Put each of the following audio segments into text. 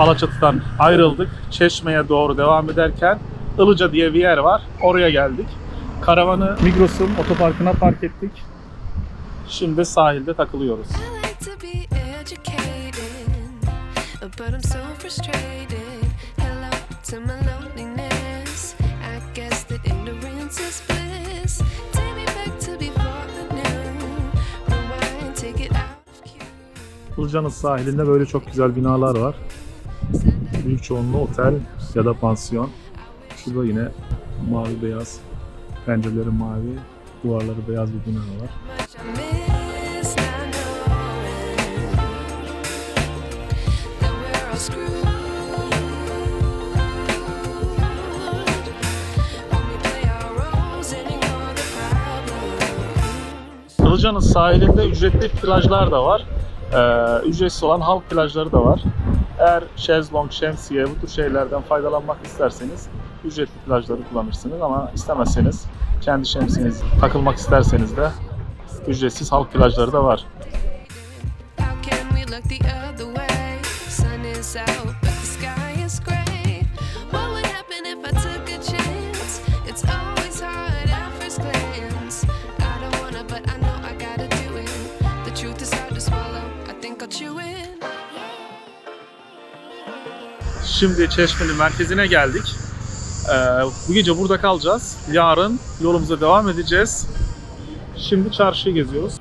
Alaçatı'dan ayrıldık. Çeşme'ye doğru devam ederken Ilıca diye bir yer var. Oraya geldik. Karavanı Migros'un otoparkına park ettik. Şimdi sahilde takılıyoruz. Ilıca'nın sahilinde böyle çok güzel binalar var. Büyük çoğunluğu otel ya da pansiyon. Şurada yine mavi beyaz pencereleri mavi, duvarları beyaz bir bina var. Ilıca'nın sahilinde ücretli plajlar da var. Ee, ücretsiz olan halk plajları da var. Eğer şezlong, şemsiye bu tür şeylerden faydalanmak isterseniz ücretli plajları kullanırsınız ama istemezseniz kendi şemsiyeniz takılmak isterseniz de ücretsiz halk plajları da var. How can we look the other way? Sun is out, Şimdi Çeşme'nin merkezine geldik. Ee, bu gece burada kalacağız. Yarın yolumuza devam edeceğiz. Şimdi çarşıyı geziyoruz.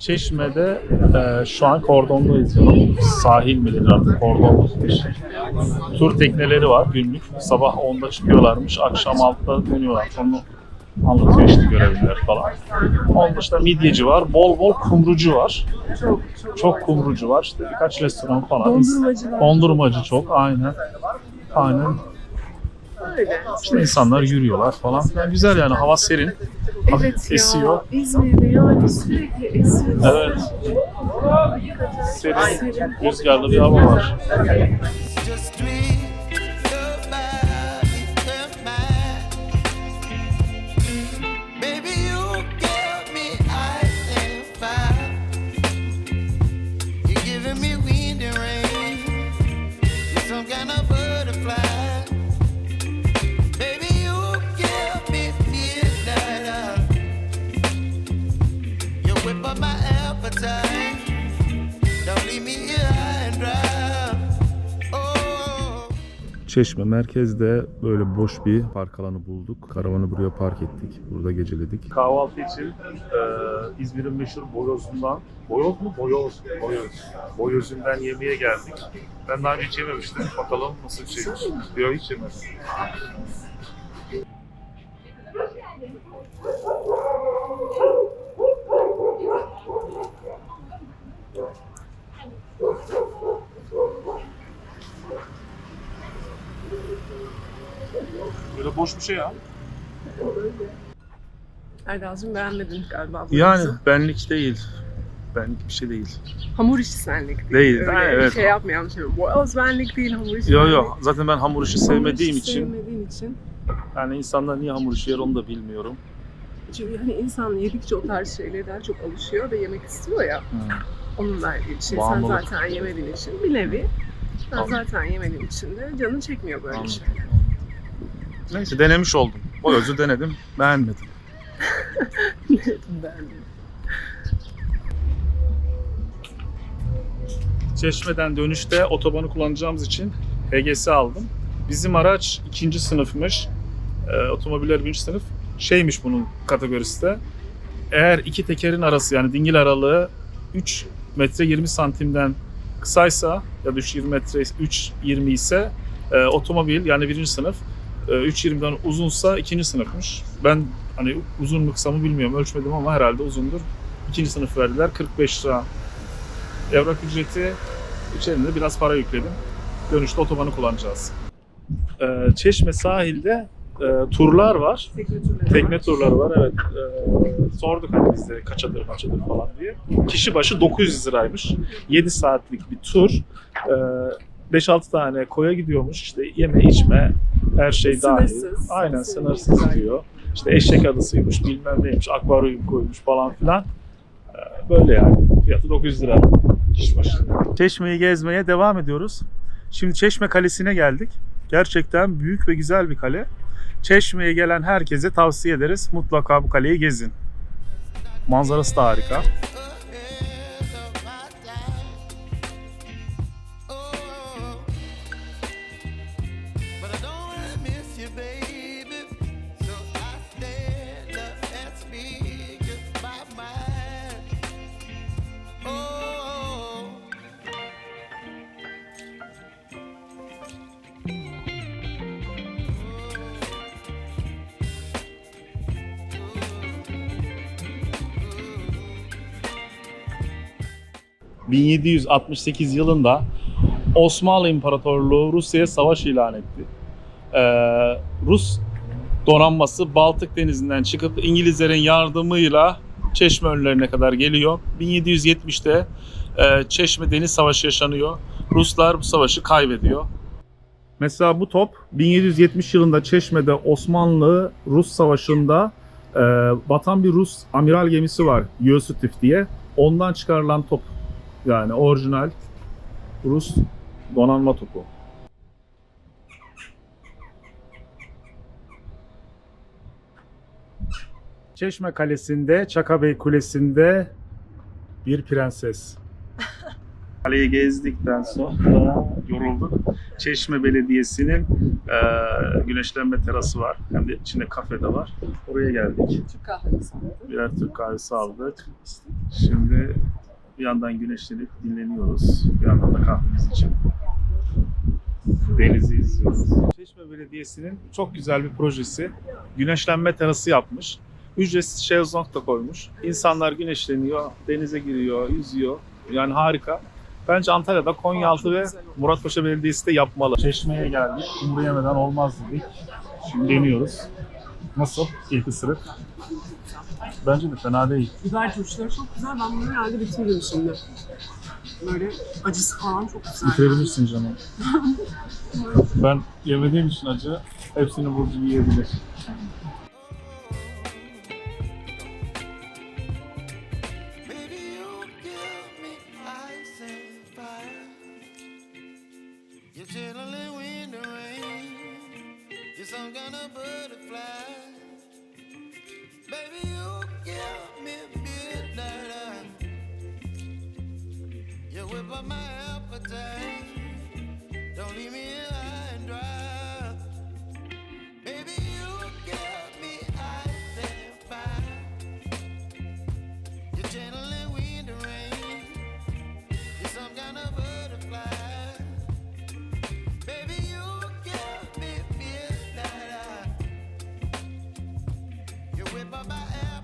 Çeşme'de e, şu an kordondayız. Sahil mi denir artık kordon mu denir. Tur tekneleri var günlük. Sabah 10'da çıkıyorlarmış, akşam 6'da dönüyorlar. Onu anlatıyor işte görevliler falan. Onun dışında midyeci var, bol bol kumrucu var. Çok kumrucu var. İşte birkaç restoran falan. Dondurmacı var. Dondurmacı çok, aynen. Aynen. İşte insanlar yürüyorlar falan. Yani güzel yani hava serin. Hafif Evet ya. esiyor. İzmir'de yani sürekli esiyor. Evet. Serin, rüzgarlı bir hava var. Çeşme merkezde böyle boş bir park alanı bulduk. Karavanı buraya park ettik. Burada geceledik. Kahvaltı için e, İzmir'in meşhur boyozundan, boyoz mu? Boyoz. Boyoz. Boyozundan yemeğe geldik. Ben daha önce hiç yememiştim. Bakalım nasıl bir şeymiş. Diyor hiç yemedim. Böyle boş bir şey ya. Erdal'cığım beğenmedin galiba. bu Yani benlik değil. Benlik bir şey değil. Hamur işi senlik değil. Değil, Öyle ha, evet. şey yapmayalım şimdi. Boyoz benlik değil hamur işi Yo benlik. yo zaten ben hamur işi Hamur sevmediğim işi için Sevmediğim için. yani insanlar niye hamur işi yer onu da bilmiyorum. Çünkü hani insan yedikçe o tarz şeylere daha çok alışıyor ve yemek istiyor ya. Onun verdiği bir şey. Bağımlılık. Sen zaten yemediğin için bir nevi. Ben zaten yemediğim için de canın çekmiyor böyle Anladım. şey. Neyse denemiş oldum. O özü denedim. Beğenmedim. Beğendim. Çeşme'den dönüşte otobanı kullanacağımız için HGS aldım. Bizim araç ikinci sınıfmış. Ee, otomobiller birinci sınıf. Şeymiş bunun kategorisi de. Eğer iki tekerin arası yani dingil aralığı 3 metre 20 santimden kısaysa ya da 3.20 metre 3.20 ise e, otomobil yani birinci sınıf e, 3.20'den uzunsa ikinci sınıfmış. Ben hani uzun mu kısa mı bilmiyorum ölçmedim ama herhalde uzundur. İkinci sınıf verdiler 45 lira evrak ücreti içerisinde biraz para yükledim. Dönüşte otobanı kullanacağız. Ee, Çeşme sahilde e, turlar var. Tekne turları Tekne var. turları var evet. Ee, sorduk hani biz de kaçadır maçadır falan diye. Kişi başı 900 liraymış. 7 saatlik bir tur. Ee, 5-6 tane koya gidiyormuş. İşte yeme içme her şey dahil. Sınırsız. Aynen Sınırsız. sınırsız diyor. İşte eşek adısıymış bilmem neymiş akvaryum koymuş falan filan. Ee, Böyle yani. Fiyatı 900 lira kişi başı. Çeşme'yi gezmeye devam ediyoruz. Şimdi Çeşme Kalesi'ne geldik. Gerçekten büyük ve güzel bir kale. Çeşme'ye gelen herkese tavsiye ederiz. Mutlaka bu kaleyi gezin. Manzarası da harika. 1768 yılında Osmanlı İmparatorluğu Rusya'ya savaş ilan etti. Ee, Rus donanması Baltık Denizi'nden çıkıp İngilizlerin yardımıyla Çeşme önlerine kadar geliyor. 1770'te e, Çeşme Deniz Savaşı yaşanıyor. Ruslar bu savaşı kaybediyor. Mesela bu top 1770 yılında Çeşme'de Osmanlı-Rus Savaşı'nda e, batan bir Rus amiral gemisi var Yusuf diye. Ondan çıkarılan top. Yani orijinal Rus donanma topu. Çeşme Kalesi'nde, Çakabey Kulesi'nde bir prenses. Kaleyi gezdikten sonra yorulduk. Çeşme Belediyesi'nin e, güneşlenme terası var. Hem de içinde kafe de var. Oraya geldik. Türk kahvesi aldı. Birer Türk kahvesi aldık. Şimdi bir yandan güneşlenip dinleniyoruz. Bir yandan da kahvemizi içip denizi izliyoruz. Çeşme Belediyesi'nin çok güzel bir projesi. Güneşlenme terası yapmış. Ücretsiz şezlong da koymuş. İnsanlar güneşleniyor, denize giriyor, yüzüyor. Yani harika. Bence Antalya'da Konyaaltı ve. Muratpaşa Belediyesi de yapmalı. Çeşme'ye geldik. Kumru yemeden olmaz dedik. Şimdi deniyoruz. Nasıl? İlk ısırık. Bence de fena değil. Biber turşuları çok güzel. Ben bunu herhalde bitiririm şimdi. Böyle acısı falan çok güzel. Bitirebilirsin canım. ben yemediğim için acı hepsini Burcu yiyebilir. give. You whip up my appetite.